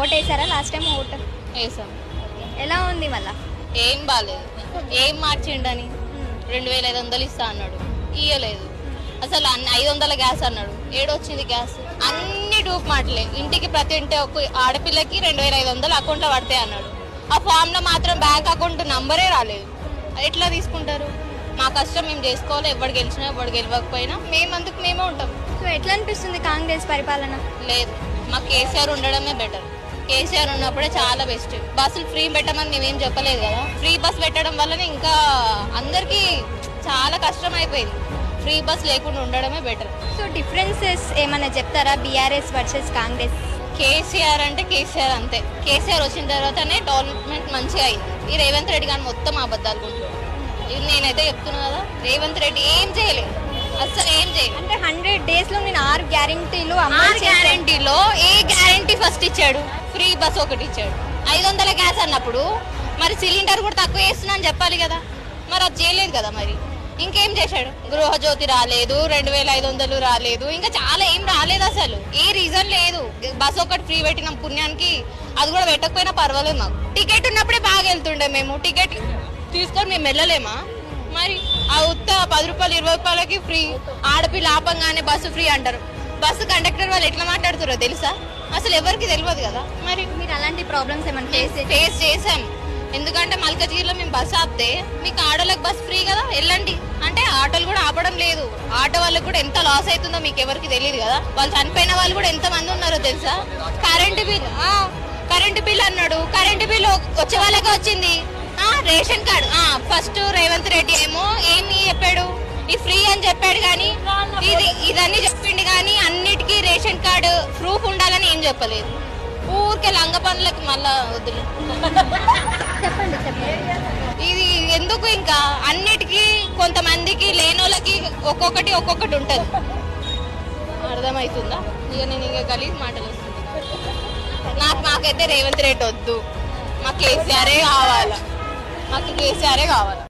Vote వేసారా last time vote వేసాం. ఎలా ఉంది మళ్ళా? ఏం బాగాలేదు ఏం మార్చిండని? రెండు వేల ఐదు వందలు ఇస్తా అన్నాడు. ఇయ్యలేదు. అసలు అన్ని ఐదు వందల గ్యాస్ అన్నాడు. ఏడొచ్చింది గ్యాస్? అన్ని డూప్ మాటలే. ఇంటికి ప్రతి ఇంటి ఒక ఆడపిల్లకి రెండు వేల ఐదు వందలు అకౌంట్లో పడతాయి అన్నాడు. ఆ ఫామ్లో మాత్రం బ్యాంక్ అకౌంట్ నంబరే రాలేదు. ఎట్లా తీసుకుంటారు? మా కష్టం మేము చేసుకోవాలి. ఎవడు గెలిచినా ఎవడు గెలవకపోయినా మేము అందుకు మేమే ఉంటాం. సో ఎట్లా అనిపిస్తుంది కాంగ్రెస్ పరిపాలన? లేదు. మాకు కేసీఆర్ ఉండడమే బెటర్. కేసీఆర్ ఉన్నప్పుడే చాలా బెస్ట్. బస్సులు ఫ్రీ పెట్టమని మేమేం చెప్పలేదు కదా. ఫ్రీ బస్ పెట్టడం వల్లనే ఇంకా అందరికీ చాలా కష్టం అయిపోయింది ఫ్రీ బస్ లేకుండా ఉండడమే బెటర్. సో డిఫరెన్సెస్ ఏమైనా చెప్తారా? BRS versus Congress? కేసీఆర్ అంటే కేసీఆర్ అంతే. కేసీఆర్ వచ్చిన తర్వాతనే డెవలప్మెంట్ మంచిగా అయింది. ఈ రేవంత్ రెడ్డి గాని మొత్తం అబద్ధాలు ఇది నేనైతే చెప్తున్నా కదా రేవంత్ రెడ్డి ఏం చేయలేదు అసలు ఏం చేయలేదు అంటే హండ్రెడ్ డేస్లో నేను ఆరు గ్యారెంటీలు ఆరు గ్యారంటీలో ఏ ఫార్టీ ఫస్ట్ ఇచ్చాడు ఫ్రీ బస్ ఒకటి ఇచ్చాడు. ఐదు వందల గ్యాస్ అన్నప్పుడు మరి సిలిండర్ కూడా తక్కువ వేస్తున్నా అని చెప్పాలి కదా. మరి అది చేయలేదు కదా మరి. ఇంకేం చేశాడు? గృహజ్యోతి రాలేదు రెండు వేల ఐదు వందలు రాలేదు ఇంకా చాలా ఏం రాలేదు అసలు. ఏ రీజన్ లేదు. బస్ ఒకటి ఫ్రీ పెట్టినాం పుణ్యానికి అది కూడా పెట్టకపోయినా పర్వాలేదు మాకు. టికెట్ ఉన్నప్పుడే బాగా వెళ్తుండే మేము. టికెట్ తీసుకొని మేము వెళ్ళలేమా? మరి ఆ ఉత్త పది రూపాయలు ఇరవై రూపాయలకి ఫ్రీ ఆడపిల్ల ఆపంగానే బస్సు ఫ్రీ అంటారు. బస్సు కండక్టర్ వాళ్ళు ఎట్లా మాట్లాడుతారో తెలుసా? అసలు ఎవరికి తెలియదు కదా? మరి మీరు అలాంటి ప్రాబ్లమ్స్ ఏమైనా ఫేస్ ఫేస్ చేసాం ఎందుకంటే మల్కజ్గిరిలో మేము బస్ ఆపితే మీకు ఆటోలకు బస్ ఫ్రీ కదా? వెళ్ళండి. అంటే ఆటోలు కూడా ఆపడం లేదు. ఆటో వాళ్ళకి కూడా ఎంత లాస్ అవుతుందో మీకు ఎవరికి తెలియదు కదా? వాళ్ళు చనిపోయిన వాళ్ళు కూడా ఎంత మంది ఉన్నారో తెలుసా? కరెంటు బిల్ కరెంటు బిల్ అన్నాడు. కరెంటు బిల్ వచ్చే వాళ్ళకే వచ్చింది. Ration card first Revanth Reddy ఏమో ఏమి చెప్పాడు? ఈ ఫ్రీ అని చెప్పాడు కానీ కార్డు ప్రూఫ్ ఉండాలని ఏం చెప్పలేదు. ఊరికే లంగ పనులకి మళ్ళా వదిలి. చెప్పండి చెప్పండి. ఇది ఎందుకు ఇంకా? అన్నిటికీ కొంతమందికి లేనోళ్ళకి ఒక్కొక్కటి ఒక్కొక్కటి ఉంటుంది. అర్థమవుతుందా ఇక నేను ఇక కలిగి మాటలు వస్తుంది నాకు మాకైతే రేవంత్ రెడ్డి వద్దు. మాకు కేసీఆరే కావాలా? మాకు కేసీఆరే కావాలి?